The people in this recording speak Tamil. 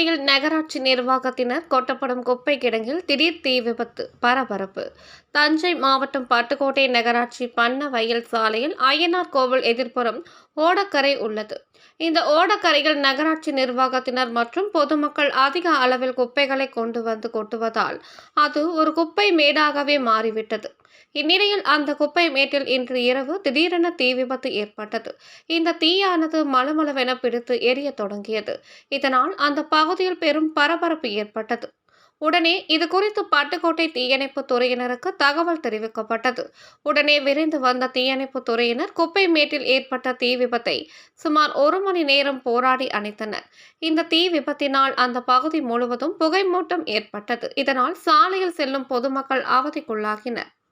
நகராட்சி நிர்வாகத்தினர் கொட்டப்படும் குப்பை கிடங்கில் திடீர் தீ விபத்து பரபரப்பு. தஞ்சை மாவட்டம் பட்டுக்கோட்டை நகராட்சி பண்ண வயல் சாலையில் அய்யனார் கோவில் எதிர்ப்புறம் ஓடக்கரை உள்ளது. இந்த ஓடக்கரையில் நகராட்சி நிர்வாகத்தினர் மற்றும் பொதுமக்கள் அதிக அளவில் குப்பைகளை கொண்டு வந்து கொட்டுவதால் அது ஒரு குப்பை மேடாகவே மாறிவிட்டது. இந்நிலையில் அந்த குப்பை மேட்டில் இன்று இரவு திடீரென தீ விபத்து ஏற்பட்டது. இந்த தீயானது மளமளவென பிடித்து எரிய தொடங்கியது. இதனால் அந்த பகுதியில் பெரும் பரபரப்பு ஏற்பட்டது. உடனே இது குறித்து பட்டுக்கோட்டை தீயணைப்பு துறையினருக்கு தகவல் தெரிவிக்கப்பட்டது. உடனே விரைந்து வந்த தீயணைப்பு துறையினர் குப்பை மேட்டில் ஏற்பட்ட தீ விபத்தை சுமார் ஒரு மணி நேரம் போராடி அணைத்தனர். இந்த தீ விபத்தினால் அந்த பகுதி முழுவதும் புகைமூட்டம் ஏற்பட்டது. இதனால் சாலையில் செல்லும் பொதுமக்கள் அவதிக்குள்ளாகினர்.